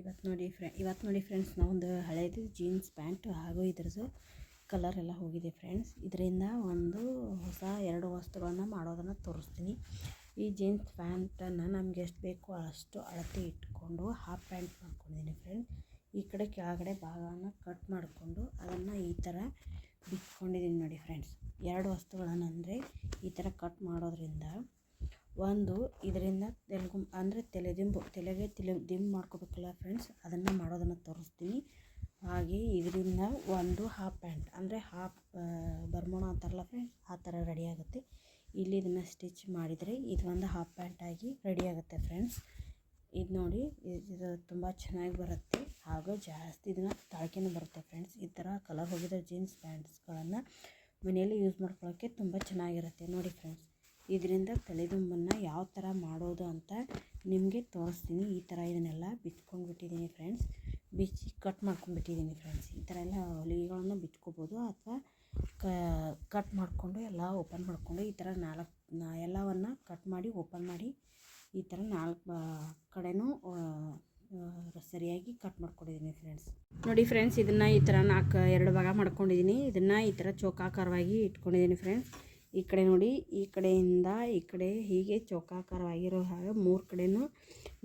ಇವತ್ತು ನೋಡಿ ಫ್ರೆ, ಇವತ್ತು ನೋಡಿ ಫ್ರೆಂಡ್ಸ್ ನಾವೊಂದು ಹಳೇದು ಜೀನ್ಸ್ ಪ್ಯಾಂಟ್ ಹಾಗೂ ಇದ್ರದ್ದು ಕಲರ್ ಎಲ್ಲ ಹೋಗಿದೆ ಫ್ರೆಂಡ್ಸ್. ಇದರಿಂದ ಒಂದು ಹೊಸ ಎರಡು ವಸ್ತುಗಳನ್ನು ಮಾಡೋದನ್ನು ತೋರಿಸ್ತೀನಿ. ಈ ಜೀನ್ಸ್ ಪ್ಯಾಂಟನ್ನು ನಮ್ಗೆ ಎಷ್ಟು ಬೇಕೋ ಅಷ್ಟು ಅಳತೆ ಇಟ್ಕೊಂಡು ಹಾಫ್ ಪ್ಯಾಂಟ್ ಮಾಡ್ಕೊಂಡಿದ್ದೀನಿ ಫ್ರೆಂಡ್ಸ್ ಈ ಕಡೆ ಕೆಳಗಡೆ ಭಾಗವನ್ನು ಕಟ್ ಮಾಡಿಕೊಂಡು ಅದನ್ನು ಈ ಥರ ಬಿಚ್ಕೊಂಡಿದ್ದೀನಿ ನೋಡಿ ಫ್ರೆಂಡ್ಸ್. ಎರಡು ವಸ್ತುಗಳನ್ನು ಅಂದರೆ ಈ ಥರ ಕಟ್ ಮಾಡೋದ್ರಿಂದ ಒಂದು, ಇದರಿಂದ ತೆಲುಗು, ಅಂದರೆ ತಲೆದಿಂಬು, ತಲೆಗೆ ತಲೆ, ದಿಂಬು ಮಾಡ್ಕೋಬೇಕಲ್ಲ ಫ್ರೆಂಡ್ಸ್ ಅದನ್ನು ಮಾಡೋದನ್ನು ತೋರಿಸ್ತೀನಿ. ಹಾಗೆ ಇದರಿಂದ ಒಂದು ಹಾಫ್ ಪ್ಯಾಂಟ್ ಅಂದರೆ ಹಾಫ್ ಬರ್ಮೋಣ ಅಂತಾರಲ್ಲ ಫ್ರೆಂಡ್ಸ್ ಆ ಥರ ರೆಡಿ ಆಗುತ್ತೆ. ಇಲ್ಲಿ ಇದನ್ನು ಸ್ಟಿಚ್ ಮಾಡಿದರೆ ಇದು ಒಂದು ಹಾಫ್ ಪ್ಯಾಂಟ್ ಆಗಿ ರೆಡಿ ಆಗುತ್ತೆ ಫ್ರೆಂಡ್ಸ್ ಇದು ನೋಡಿ, ಇದು ತುಂಬ ಚೆನ್ನಾಗಿ ಬರುತ್ತೆ. ಹಾಗೂ ಜಾಸ್ತಿ ಇದನ್ನು ತಾಳ್ಕೆನೂ ಬರುತ್ತೆ ಫ್ರೆಂಡ್ಸ್ ಈ ಥರ ಕಲರ್ ಹೋಗಿರೋ ಜೀನ್ಸ್ ಪ್ಯಾಂಟ್ಸ್ಗಳನ್ನು ಮನೆಯಲ್ಲಿ ಯೂಸ್ ಮಾಡ್ಕೊಳ್ಳೋಕ್ಕೆ ತುಂಬ ಚೆನ್ನಾಗಿರುತ್ತೆ. ನೋಡಿ ಫ್ರೆಂಡ್ಸ್ ಇದರಿಂದ ತಲೆದುಂಬನ್ನು ಯಾವ ಥರ ಮಾಡೋದು ಅಂತ ನಿಮಗೆ ತೋರಿಸ್ತೀನಿ. ಈ ಥರ ಇದನ್ನೆಲ್ಲ ಬಿಟ್ಕೊಂಡ್ಬಿಟ್ಟಿದ್ದೀನಿ ಫ್ರೆಂಡ್ಸ್ ಬಿಚ್ಚಿ ಕಟ್ ಮಾಡ್ಕೊಂಡ್ಬಿಟ್ಟಿದ್ದೀನಿ ಫ್ರೆಂಡ್ಸ್ ಈ ಥರ ಎಲ್ಲ ಹೊಲಿಗೆಗಳನ್ನು ಬಿಚ್ಕೋಬೋದು ಅಥವಾ ಕಟ್ ಮಾಡಿಕೊಂಡು ಎಲ್ಲ ಓಪನ್ ಮಾಡಿಕೊಂಡು ಈ ಥರ ನಾಲ್ಕು ಎಲ್ಲವನ್ನು ಕಟ್ ಮಾಡಿ ಓಪನ್ ಮಾಡಿ ಈ ಥರ ನಾಲ್ಕು ಕಡೆನೂ ಸರಿಯಾಗಿ ಕಟ್ ಮಾಡ್ಕೊಂಡಿದ್ದೀನಿ ಫ್ರೆಂಡ್ಸ್ ನೋಡಿ ಫ್ರೆಂಡ್ಸ್ ಇದನ್ನು ಈ ಥರ ನಾಲ್ಕು, ಎರಡು ಭಾಗ ಮಾಡ್ಕೊಂಡಿದ್ದೀನಿ. ಇದನ್ನು ಈ ಥರ ಚೌಕಾಕಾರವಾಗಿ ಇಟ್ಕೊಂಡಿದ್ದೀನಿ ಫ್ರೆಂಡ್ಸ್ ಈ ಕಡೆ ನೋಡಿ, ಈ ಕಡೆಯಿಂದ ಈ ಕಡೆ ಹೀಗೆ ಚೌಕಾಕಾರವಾಗಿರೋ ಹಾಗೆ ಮೂರು ಕಡೆಯೂ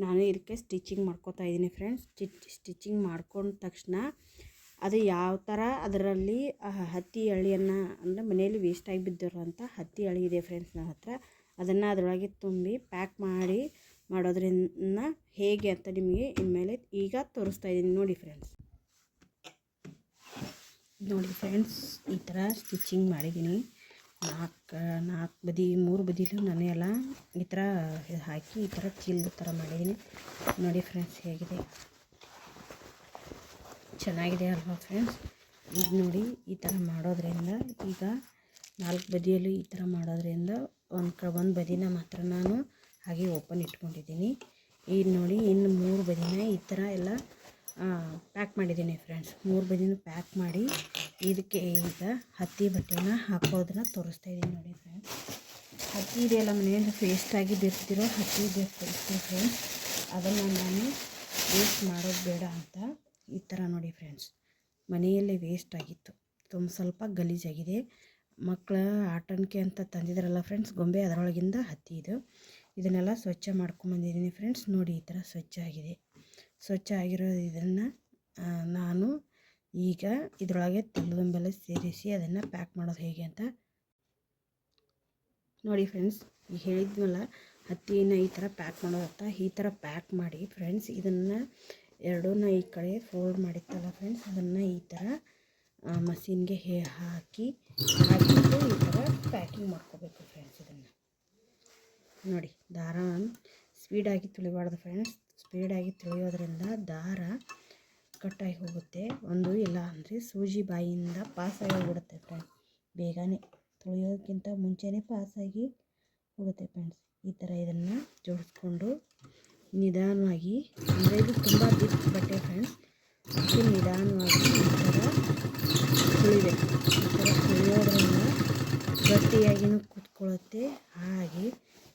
ನಾನು ಇದಕ್ಕೆ ಸ್ಟಿಚಿಂಗ್ ಮಾಡ್ಕೋತಾ ಇದ್ದೀನಿ ಫ್ರೆಂಡ್ಸ್ ಸ್ಟಿಚ್ ಸ್ಟಿಚಿಂಗ್ ಮಾಡ್ಕೊಂಡ ತಕ್ಷಣ ಅದು ಯಾವ ಥರ ಅದರಲ್ಲಿ ಹತ್ತಿ ಹಳಿಯನ್ನು ಅಂದರೆ ಮನೆಯಲ್ಲಿ ವೇಸ್ಟಾಗಿ ಬಿದ್ದಿರೋಂಥ ಹತ್ತಿ ಹಳಿ ಇದೆ ಫ್ರೆಂಡ್ಸ್ ನನ್ನ ಹತ್ರ. ಅದನ್ನು ಅದರೊಳಗೆ ತುಂಬಿ ಪ್ಯಾಕ್ ಮಾಡಿ ಮಾಡೋದ್ರಿಂದ ಹೇಗೆ ಅಂತ ನಿಮಗೆ ಇನ್ಮೇಲೆ ಈಗ ತೋರಿಸ್ತಾ ಇದ್ದೀನಿ. ನೋಡಿ ಫ್ರೆಂಡ್ಸ್ ನೋಡಿ ಫ್ರೆಂಡ್ಸ್ ಈ ಥರ ಸ್ಟಿಚಿಂಗ್ ಮಾಡಿದ್ದೀನಿ. ನಾಲ್ಕು ನಾಲ್ಕು ಬದಿ, ಮೂರು ಬದಿಲೂ ನಾನು ಎಲ್ಲ ಈ ಥರ ಹಾಕಿ ಈ ಥರ ಚೀಲದ ಥರ ಮಾಡಿದ್ದೀನಿ. ನೋಡಿ ಫ್ರೆಂಡ್ಸ್ ಹೇಗಿದೆ. ಚೆನ್ನಾಗಿದೆ ಅಲ್ವಾ ಫ್ರೆಂಡ್ಸ್? ಈಗ ನೋಡಿ ಈ ಥರ ಮಾಡೋದ್ರಿಂದ, ಈಗ ನಾಲ್ಕು ಬದಿಯಲ್ಲೂ ಈ ಥರ ಮಾಡೋದ್ರಿಂದ ಒಂದು ಕ, ಒಂದು ಬದಿನ ಮಾತ್ರ ನಾನು ಹಾಗೆ ಓಪನ್ ಇಟ್ಕೊಂಡಿದ್ದೀನಿ. ಈಗ ನೋಡಿ ಇನ್ನು ಮೂರು ಬದಿನ ಈ ಥರ ಎಲ್ಲ ಪ್ಯಾಕ್ ಮಾಡಿದ್ದೀನಿ ಫ್ರೆಂಡ್ಸ್ ಮೂರು ಬದಿನೂ ಪ್ಯಾಕ್ ಮಾಡಿ ಇದಕ್ಕೆ ಈಗ ಹತ್ತಿ ಬಟ್ಟೆನ ಹಾಕೋದನ್ನ ತೋರಿಸ್ತಾ ಇದ್ದೀನಿ ನೋಡಿ ಫ್ರೆಂಡ್ಸ್ ಹತ್ತಿ ಇದೆಯಲ್ಲ ಮನೆಯಿಂದ ಫೇಸ್ಟಾಗಿ ಬಿರ್ತಿರೋ ಹತ್ತಿ ಇದೆ ಫ್ರೆಂಡ್ಸ್ ಅದನ್ನು ನಾನು ವೇಸ್ಟ್ ಮಾಡೋದು ಬೇಡ ಅಂತ ಈ ಥರ ನೋಡಿ ಫ್ರೆಂಡ್ಸ್ ಮನೆಯಲ್ಲೇ ವೇಸ್ಟ್ ಆಗಿತ್ತು. ತುಂಬ ಸ್ವಲ್ಪ ಗಲೀಜಾಗಿದೆ. ಮಕ್ಕಳ ಆಟಣಿಕೆ ಅಂತ ತಂದಿದ್ರಲ್ಲ ಫ್ರೆಂಡ್ಸ್ ಗೊಂಬೆ ಅದರೊಳಗಿಂದ ಹತ್ತಿ ಇದು. ಇದನ್ನೆಲ್ಲ ಸ್ವಚ್ಛ ಮಾಡ್ಕೊಂಬಂದಿದ್ದೀನಿ ಫ್ರೆಂಡ್ಸ್ ನೋಡಿ ಈ ಥರ ಸ್ವಚ್ಛ ಆಗಿದೆ. ಸ್ವಚ್ಛ ಆಗಿರೋ ಇದನ್ನು ನಾನು ಈಗ ಇದರೊಳಗೆ ತೆಲುಗುಂಬೆಲ್ಲ ಸೇರಿಸಿ ಅದನ್ನು ಪ್ಯಾಕ್ ಮಾಡೋದು ಹೇಗೆ ಅಂತ ನೋಡಿ ಫ್ರೆಂಡ್ಸ್ ಈಗ ಹೇಳಿದ್ವಲ್ಲ ಹತ್ತಿನ ಈ ಥರ ಪ್ಯಾಕ್ ಮಾಡೋದತ್ತ, ಈ ಥರ ಪ್ಯಾಕ್ ಮಾಡಿ ಫ್ರೆಂಡ್ಸ್ ಇದನ್ನು ಎರಡೂನ ಈ ಕಡೆ ಫೋಲ್ಡ್ ಮಾಡಿತ್ತಲ್ಲ ಫ್ರೆಂಡ್ಸ್ ಅದನ್ನು ಈ ಥರ ಮಸೀನ್ಗೆ ಹೇ, ಹಾಕಿ ಹಾಕಿಬಿಟ್ಟು ಈ ಥರ ಪ್ಯಾಕಿಂಗ್ ಮಾಡ್ಕೋಬೇಕು ಫ್ರೆಂಡ್ಸ್ ಇದನ್ನು. ನೋಡಿ ದಾರ ಸ್ಪೀಡಾಗಿ ತುಳಿಬಾರ್ದು ಫ್ರೆಂಡ್ಸ್ ಸ್ಪೀಡಾಗಿ ತೊಳೆಯೋದ್ರಿಂದ ದಾರ ಕಟ್ಟಾಗಿ ಹೋಗುತ್ತೆ. ಒಂದು ಇಲ್ಲ ಅಂದರೆ ಸೂಜಿ ಬಾಯಿಯಿಂದ ಪಾಸಾಗಿ ಹೋಗ್ಬಿಡುತ್ತೆ ಫ್ರೆಂಡ್ಸ್ ಬೇಗನೆ ತುಳಿಯೋದಕ್ಕಿಂತ ಮುಂಚೆನೇ ಪಾಸಾಗಿ ಹೋಗುತ್ತೆ ಫ್ರೆಂಡ್ಸ್ ಈ ಥರ ಇದನ್ನು ಜೋಡಿಸ್ಕೊಂಡು ನಿಧಾನವಾಗಿ, ಅಂದರೆ ಇದು ತುಂಬ ಬಿಟ್ಟು ಬಟ್ಟೆ ಫ್ರೆಂಡ್ಸ್ ಅದಕ್ಕೆ ನಿಧಾನವಾಗಿ ಈ ಥರ ತುಳಿಬೇಕು ಈ ಥರ ತುಳಿಯೋದ್ರಿಂದ ಗಟ್ಟಿಯಾಗಿಯೂ ಕೂತ್ಕೊಳ್ಳುತ್ತೆ, ಹಾಗೆ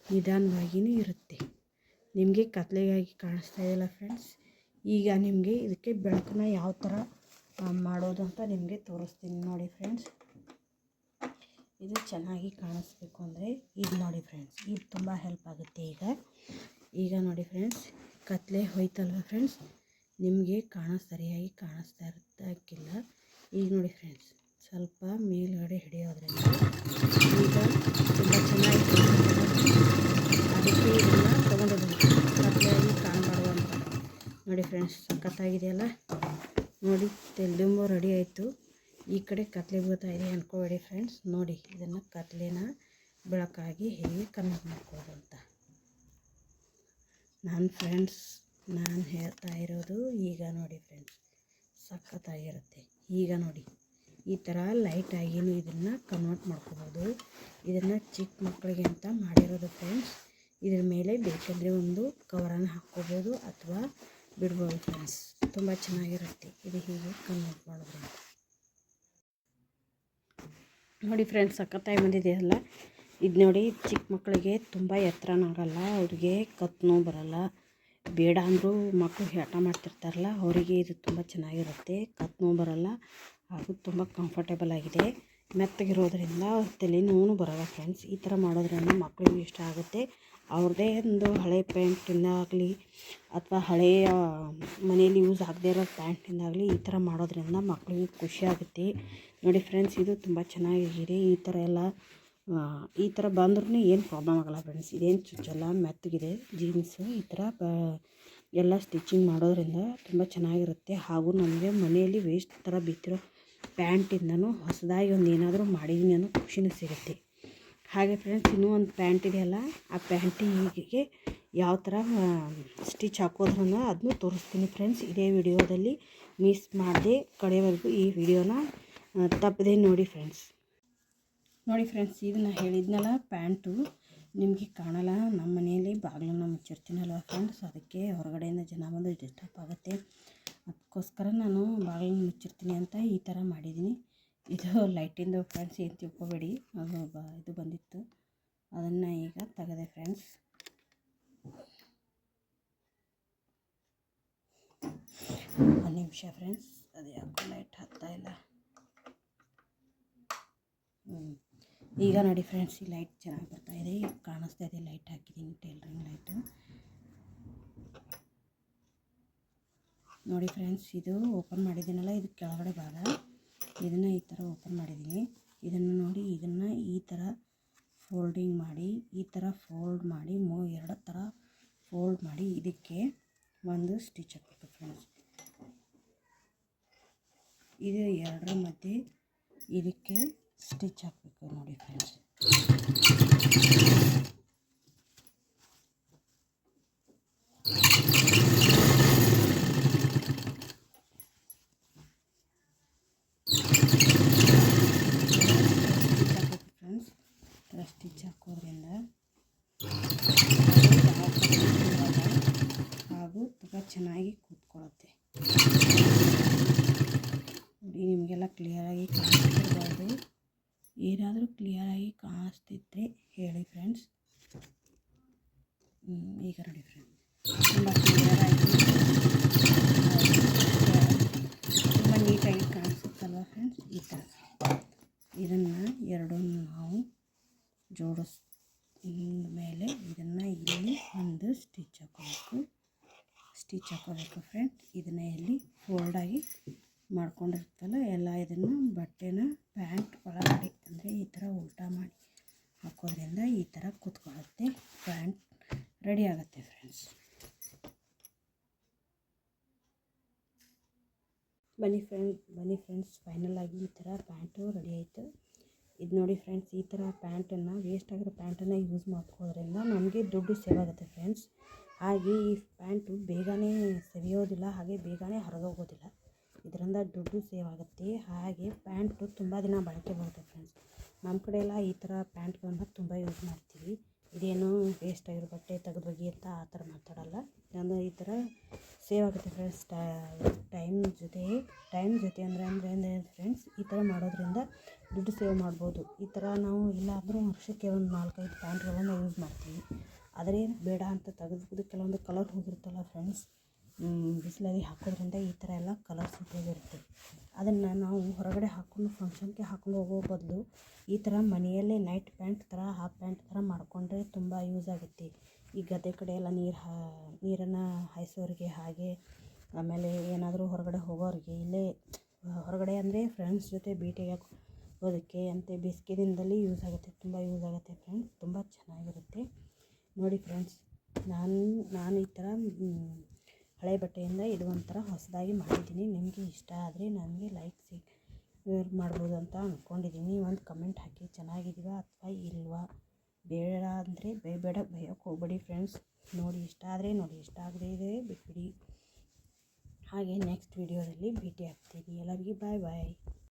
ನಿಧಾನವಾಗಿಯೂ ಇರುತ್ತೆ. ನಿಮಗೆ ಕತ್ಲೆಗಾಗಿ ಕಾಣಿಸ್ತಾ ಇದೆಯಲ್ಲ ಫ್ರೆಂಡ್ಸ್ ಈಗ ನಿಮಗೆ ಇದಕ್ಕೆ ಬೆಳಕನ್ನ ಯಾವ ಥರ ಮಾಡೋದು ಅಂತ ನಿಮಗೆ ತೋರಿಸ್ತೀನಿ ನೋಡಿ ಫ್ರೆಂಡ್ಸ್ ಇದು ಚೆನ್ನಾಗಿ ಕಾಣಿಸ್ಬೇಕು ಅಂದರೆ ಇದು ನೋಡಿ ಫ್ರೆಂಡ್ಸ್ ಇದು ತುಂಬ ಹೆಲ್ಪ್ ಆಗುತ್ತೆ ಈಗ. ಈಗ ನೋಡಿ ಫ್ರೆಂಡ್ಸ್ ಕತ್ಲೆ ಹೋಯ್ತಲ್ವ ಫ್ರೆಂಡ್ಸ್ ನಿಮಗೆ ಕಾಣ ಸರಿಯಾಗಿ ಕಾಣಿಸ್ತಾ ಇರ್ತಕ್ಕಿಲ್ಲ ಈಗ ನೋಡಿ ಫ್ರೆಂಡ್ಸ್ ಸ್ವಲ್ಪ ಮೇಲುಗಡೆ ಹಿಡಿಯೋದ್ರಿಂದ ಈಗ ತುಂಬ ಚೆನ್ನಾಗಿ ಅದಕ್ಕೆ ಇದನ್ನು ತೊಗೊಂಡಿದ್ದೀನಿ ಕತ್ಲೆಯಾಗಿ ಕಾಣಬಾರ್ದು ಅಂತ ನೋಡಿ ಫ್ರೆಂಡ್ಸ್, ಸಖತ್ತಾಗಿದೆಯಲ್ಲ? ನೋಡಿ, ತೆಲ್ದುಂಬು ರೆಡಿ ಆಯಿತು. ಈ ಕಡೆ ಕತ್ಲೆ ಬೀಳ್ತಾ ಇದೆ ಅಂದ್ಕೋಬೇಡಿ ಫ್ರೆಂಡ್ಸ್. ನೋಡಿ, ಇದನ್ನು ಕತ್ಲೆನ ಬೆಳಕಾಗಿ ಹೇಗೆ ಕನ್ವರ್ಟ್ ಮಾಡ್ಕೋದು ಅಂತ. ನನ್ನ ಫ್ರೆಂಡ್ಸ್, ನಾನು ಹೇಳ್ತಾ ಇರೋದು ಈಗ ನೋಡಿ ಫ್ರೆಂಡ್ಸ್, ಸಖತ್ತಾಗಿರುತ್ತೆ. ಈಗ ನೋಡಿ, ಈ ಥರ ಲೈಟಾಗಿಯೂ ಇದನ್ನು ಕನ್ವರ್ಟ್ ಮಾಡ್ಕೋಬೋದು. ಇದನ್ನು ಚಿಕ್ಕ ಮಕ್ಕಳಿಗೆ ಅಂತ ಮಾಡಿರೋದು ಫ್ರೆಂಡ್ಸ್. ಇದ್ರ ಮೇಲೆ ಬೇಕಂದರೆ ಒಂದು ಕವರನ್ನು ಹಾಕ್ಕೋಬೋದು ಅಥವಾ ಬಿಡ್ಬೋದು ಫ್ರೆಂಡ್ಸ್ ತುಂಬ ಚೆನ್ನಾಗಿರುತ್ತೆ. ಇದು ಹೀಗೆ ಕನ್ವರ್ಟ್ ಮಾಡೋದ್ರಿಂದ ನೋಡಿ ಫ್ರೆಂಡ್ಸ್ ಸಖತ್ತಾಗಿ ಬಂದಿದೆಯಲ್ಲ? ಇದು ನೋಡಿ ಚಿಕ್ಕ ಮಕ್ಕಳಿಗೆ ತುಂಬ ಎತ್ತರನಾಗಲ್ಲ ಅವ್ರಿಗೆ ಕತ್ನೂ ಬರಲ್ಲ. ಬೇಡ ಅಂದರೂ ಮಕ್ಕಳು ಹಠ ಮಾಡ್ತಿರ್ತಾರಲ್ಲ, ಅವರಿಗೆ ಇದು ತುಂಬ ಚೆನ್ನಾಗಿರುತ್ತೆ. ಕತ್ ನೋವು ಬರಲ್ಲ. ಹಾಗೂ ತುಂಬ ಕಂಫರ್ಟೇಬಲ್ ಆಗಿದೆ. ಮೆತ್ತಗಿರೋದ್ರಿಂದ ತಲೆನೋವು ಬರಲ್ಲ ಫ್ರೆಂಡ್ಸ್ ಈ ಥರ ಮಾಡೋದ್ರಿಂದ ಮಕ್ಕಳಿಗೂ ಇಷ್ಟ ಆಗುತ್ತೆ. ಅವ್ರದ್ದೇ ಒಂದು ಹಳೆ ಪ್ಯಾಂಟಿಂದಾಗಲಿ ಅಥವಾ ಹಳೆಯ ಮನೆಯಲ್ಲಿ ಯೂಸ್ ಆಗದೇ ಇರೋ ಪ್ಯಾಂಟಿಂದಾಗಲಿ ಈ ಥರ ಮಾಡೋದ್ರಿಂದ ಮಕ್ಕಳಿಗೆ ಖುಷಿ ಆಗುತ್ತೆ. ನೋಡಿ ಫ್ರೆಂಡ್ಸ್, ಇದು ತುಂಬ ಚೆನ್ನಾಗಿದೆ. ಈ ಥರ ಎಲ್ಲ ಈ ಥರ ಬಂದ್ರೂ ಏನು ಪ್ರಾಬ್ಲಮ್ ಆಗಲ್ಲ ಫ್ರೆಂಡ್ಸ್. ಇದೇನು ಚುಚ್ಚಲ್ಲ, ಮೆತ್ತಗಿದೆ ಜೀನ್ಸು ಈ ಥರ, ಬ, ಎಲ್ಲ ಸ್ಟಿಚಿಂಗ್ ಮಾಡೋದ್ರಿಂದ ತುಂಬ ಚೆನ್ನಾಗಿರುತ್ತೆ. ಹಾಗೂ ನಮಗೆ ಮನೆಯಲ್ಲಿ ವೇಸ್ಟ್ ಥರ ಬಿದ್ದಿರೋ ಪ್ಯಾಂಟಿಂದನೂ ಹೊಸದಾಗಿ ಒಂದು ಏನಾದರೂ ಮಾಡಿದ್ದೀನಿ ಅನ್ನೋ ಖುಷಿನೂ ಸಿಗುತ್ತೆ. ಹಾಗೆ ಫ್ರೆಂಡ್ಸ್ ಇನ್ನೂ ಒಂದು ಪ್ಯಾಂಟ್ ಇದೆಯಲ್ಲ, ಆ ಪ್ಯಾಂಟಿಗೆ ಯಾವ ಥರ ಸ್ಟಿಚ್ ಹಾಕೋದ್ರನ್ನ ಅದನ್ನು ತೋರಿಸ್ತೀನಿ ಫ್ರೆಂಡ್ಸ್ ಇದೇ ವಿಡಿಯೋದಲ್ಲಿ ಮಿಸ್ ಮಾಡದೆ ಕಡೆಯವರೆಗೂ ಈ ವಿಡಿಯೋನ ತಪ್ಪದೆ ನೋಡಿ ಫ್ರೆಂಡ್ಸ್ ನೋಡಿ ಫ್ರೆಂಡ್ಸ್ ಇದು ನಾನು ಹೇಳಿದ್ನಲ್ಲ ಪ್ಯಾಂಟು ನಿಮಗೆ ಕಾಣಲ್ಲ ನಮ್ಮ ಮನೆಯಲ್ಲಿ ಬಾಗಿಲನ್ನು ಮುಚ್ಚಿರ್ತೀನಲ್ವ ಫ್ರೆಂಡ್ಸ್ ಅದಕ್ಕೆ ಹೊರಗಡೆಯಿಂದ ಜನ ಬಂದು ಡಿಸ್ಟರ್ಬ್ ಆಗುತ್ತೆ. ಅದಕ್ಕೋಸ್ಕರ ನಾನು ಬಾಗಿಲನ್ನು ಮುಚ್ಚಿರ್ತೀನಿ ಅಂತ ಈ ಥರ ಮಾಡಿದ್ದೀನಿ. ಇದು ಲೈಟಿಂದು ಫ್ರೆಂಡ್ಸ್, ಏನು ತಿಳ್ಕೊಬೇಡಿ. ಅದು ಇದು ಬಂದಿತ್ತು. ಅದನ್ನು ಈಗ ತೆಗೆದೆ ಫ್ರೆಂಡ್ಸ್. ಒಂದು ನಿಮಿಷ ಫ್ರೆಂಡ್ಸ್, ಅದು ಯಾಕೋ ಲೈಟ್ ಹತ್ತಾ ಇಲ್ಲ. ಹ್ಞೂ ಈಗ ನೋಡಿ ಫ್ರೆಂಡ್ಸ್, ಈ ಲೈಟ್ ಚೆನ್ನಾಗಿ ಬರ್ತಾ ಇದೆ. ಈಗ ಕಾಣಿಸ್ತಾ ಇದೆ ಲೈಟ್ ಹಾಕಿದ್ದೀನಿ, ಟೈಲ್ರಿಂಗ್ ಲೈಟು. ನೋಡಿ ಫ್ರೆಂಡ್ಸ್, ಇದು ಓಪನ್ ಮಾಡಿದ್ದೀನಲ್ಲ, ಇದು ಕೆಳಗಡೆ ಭಾಗ. ಇದನ್ನು ಈ ಥರ ಓಪನ್ ಮಾಡಿದ್ದೀನಿ ಇದನ್ನು ನೋಡಿ ಇದನ್ನು ಈ ಥರ ಫೋಲ್ಡಿಂಗ್ ಮಾಡಿ, ಈ ಥರ ಫೋಲ್ಡ್ ಮಾಡಿ, ಮೂ, ಎರಡು ಥರ ಫೋಲ್ಡ್ ಮಾಡಿ, ಇದಕ್ಕೆ ಒಂದು ಸ್ಟಿಚ್ ಹಾಕಬೇಕು ಫ್ರೆಂಡ್ಸ್ ಇದು ಎರಡರ ಮಧ್ಯೆ ಇದಕ್ಕೆ ಸ್ಟಿಚ್ ಹಾಕಬೇಕು ನೋಡಿ ಫ್ರೆಂಡ್ಸ್ ಥರ ಸ್ಟಿಚ್ ಹಾಕೋದ್ರಿಂದ ಹಾಗೂ ತುಂಬ ಚೆನ್ನಾಗಿ ಕೂತ್ಕೊಳ್ಳುತ್ತೆ ನೋಡಿ, ನಿಮಗೆಲ್ಲ ಕ್ಲಿಯರಾಗಿ ಕಾಣಿಸ್ತಿರ್ಬೋದು. ಏನಾದರೂ ಕ್ಲಿಯರಾಗಿ ಕಾಣಿಸ್ತಿದ್ರೆ ಹೇಳಿ ಫ್ರೆಂಡ್ಸ್ ಈಗ ನೋಡಿ ಫ್ರೆಂಡ್ಸ್ ತುಂಬ ಕ್ಲಿಯರಾಗಿ ತುಂಬ ನೀಟಾಗಿ ಕಾಣಿಸುತ್ತಲ್ವ ಫ್ರೆಂಡ್ಸ್ ಈ ಥರ ಇದನ್ನು ಎರಡನ್ನು ನಾವು ಜೋಡಿಸ್ ಮೇಲೆ ಇದನ್ನು ಇಲ್ಲಿ ಒಂದು ಸ್ಟಿಚ್ ಹಾಕೋಬೇಕು ಸ್ಟಿಚ್ ಹಾಕೋಬೇಕು ಫ್ರೆಂಡ್ ಇದನ್ನು ಇಲ್ಲಿ ಫೋಲ್ಡಾಗಿ ಮಾಡ್ಕೊಂಡಿರ್ತಲ್ಲ, ಎಲ್ಲ ಇದನ್ನು ಬಟ್ಟೆನ ಪ್ಯಾಂಟ್ ಒಳಗಡೆ, ಅಂದರೆ ಈ ಥರ ಉಲ್ಟಾ ಮಾಡಿ ಹಾಕೋದ್ರಿಂದ ಈ ಥರ ಕೂತ್ಕೊಳ್ಳುತ್ತೆ, ಪ್ಯಾಂಟ್ ರೆಡಿ ಆಗುತ್ತೆ ಫ್ರೆಂಡ್ಸ್ ಬನ್ನಿ ಫ್ರೆಂಡ್ ಬನ್ನಿ ಫ್ರೆಂಡ್ಸ್ ಫೈನಲಾಗಿ ಈ ಥರ ಪ್ಯಾಂಟು ರೆಡಿ ಆಯಿತು. ಇದು ನೋಡಿ ಫ್ರೆಂಡ್ಸ್ ಈ ಥರ ಪ್ಯಾಂಟನ್ನು ವೇಸ್ಟ್ ಆಗಿರೋ ಪ್ಯಾಂಟನ್ನು ಯೂಸ್ ಮಾಡ್ಕೋದ್ರಿಂದ ನಮಗೆ ದುಡ್ಡು ಸೇವ್ ಆಗುತ್ತೆ ಫ್ರೆಂಡ್ಸ್ ಹಾಗೆ ಈ ಪ್ಯಾಂಟು ಬೇಗನೆ ಸವಿಯೋದಿಲ್ಲ, ಹಾಗೆ ಬೇಗನೆ ಹರಿದೋಗೋದಿಲ್ಲ. ಇದರಿಂದ ದುಡ್ಡು ಸೇವ್ ಆಗುತ್ತೆ. ಹಾಗೆ ಪ್ಯಾಂಟು ತುಂಬ ದಿನ ಬಾಳಿಕೆ ಬರುತ್ತೆ ಫ್ರೆಂಡ್ಸ್ ನಮ್ಮ ಕಡೆ ಎಲ್ಲ ಈ ಥರ ಪ್ಯಾಂಟ್ಗಳನ್ನ ತುಂಬ ಯೂಸ್ ಮಾಡ್ತೀವಿ. ಇದೇನು ವೇಸ್ಟ್ ಆಗಿರೋ ಬಟ್ಟೆ ತೆಗೆದು ಒಗಿ ಅಂತ ಆ ಥರ ಮಾತಾಡಲ್ಲ. ಅಂದರೆ ಈ ಥರ ಸೇವ್ ಆಗುತ್ತೆ ಫ್ರೆಂಡ್ಸ್ ಟೈಮ್ ಜೊತೆ ಟೈಮ್ ಜೊತೆ ಅಂದರೆ ಅಂದರೆ ಅಂದರೆ ಫ್ರೆಂಡ್ಸ್ ಈ ಥರ ಮಾಡೋದ್ರಿಂದ ದುಡ್ಡು ಸೇವ್ ಮಾಡ್ಬೋದು. ಈ ಥರ ನಾವು ಇಲ್ಲ ಅಂದರೂ ವರ್ಷಕ್ಕೆ ಒಂದು ನಾಲ್ಕೈದು ಪ್ಯಾಂಟ್ಗಳನ್ನು ಯೂಸ್ ಮಾಡ್ತೀವಿ. ಆದರೆ ಬೇಡ ಅಂತ ತೆಗೆದು ಕೆಲವೊಂದು ಕಲರ್ ಹೋಗಿರುತ್ತಲ್ಲ ಫ್ರೆಂಡ್ಸ್ ಬಿಸಿಲಲ್ಲಿ ಹಾಕೋದ್ರಿಂದ ಈ ಥರ ಎಲ್ಲ ಕಲರ್ಸ್ ಹೋಗಿರುತ್ತೆ ಅದನ್ನು ನಾವು ಹೊರಗಡೆ ಹಾಕ್ಕೊಂಡು ಫಂಕ್ಷನ್ಗೆ ಹಾಕ್ಕೊಂಡು ಹೋಗೋ ಬದಲು ಈ ಥರ ಮನೆಯಲ್ಲೇ ನೈಟ್ ಪ್ಯಾಂಟ್ ಥರ ಹಾಫ್ ಪ್ಯಾಂಟ್ ಥರ ಮಾಡಿಕೊಂಡ್ರೆ ತುಂಬ ಯೂಸ್ ಆಗುತ್ತೆ. ಈ ಗದ್ದೆ ಕಡೆ ಎಲ್ಲ ನೀರು ಹಾ, ನೀರನ್ನು ಹಾಯಿಸೋರಿಗೆ ಹಾಗೆ, ಆಮೇಲೆ ಏನಾದರೂ ಹೊರಗಡೆ ಹೋಗೋರಿಗೆ ಇಲ್ಲೇ, ಹೊರಗಡೆ ಅಂದರೆ ಫ್ರೆಂಡ್ಸ್ ಜೊತೆ ಭೇಟಿಯಾಗಿ ಹೋಗೋದಕ್ಕೆ ಅಂತ, ಬೇಸಿಗೆ ದಿನದಲ್ಲಿ ಯೂಸ್ ಆಗುತ್ತೆ, ತುಂಬ ಯೂಸ್ ಆಗುತ್ತೆ ಫ್ರೆಂಡ್ಸ್ ತುಂಬ ಚೆನ್ನಾಗಿರುತ್ತೆ. ನೋಡಿ ಫ್ರೆಂಡ್ಸ್ ನಾನು ನಾನು ಈ ಥರ ಹಳೆ ಬಟ್ಟೆಯಿಂದ ಇದು ಒಂಥರ ಹೊಸದಾಗಿ ಮಾಡಿದ್ದೀನಿ. ನಿಮಗೆ ಇಷ್ಟ ಆದರೆ ನನಗೆ ಲೈಕ್ ಸಿಗ್ ಮಾಡ್ಬೋದು ಅಂತ ಅಂದ್ಕೊಂಡಿದ್ದೀನಿ ಒಂದು ಕಮೆಂಟ್ ಹಾಕಿ. ಚೆನ್ನಾಗಿದೀವಾ ಅಥವಾ ಇಲ್ವಾ? ಬೇಡ ಅಂದರೆ ಬೇಡ ಬೈಯೋಕ್ಕೆ ಹೋಗ್ಬೇಡಿ ಫ್ರೆಂಡ್ಸ್ ನೋಡಿ ಇಷ್ಟ ಆದರೆ ನೋಡಿ, ಇಷ್ಟ ಆಗದೇ ಇದೆ ಬಿಟ್ಬಿಡಿ. ಹಾಗೆ ನೆಕ್ಸ್ಟ್ ವೀಡಿಯೋದಲ್ಲಿ ಭೇಟಿ ಆಗ್ತೀನಿ ಎಲ್ಲರಿಗೂ ಬಾಯ್ ಬಾಯ್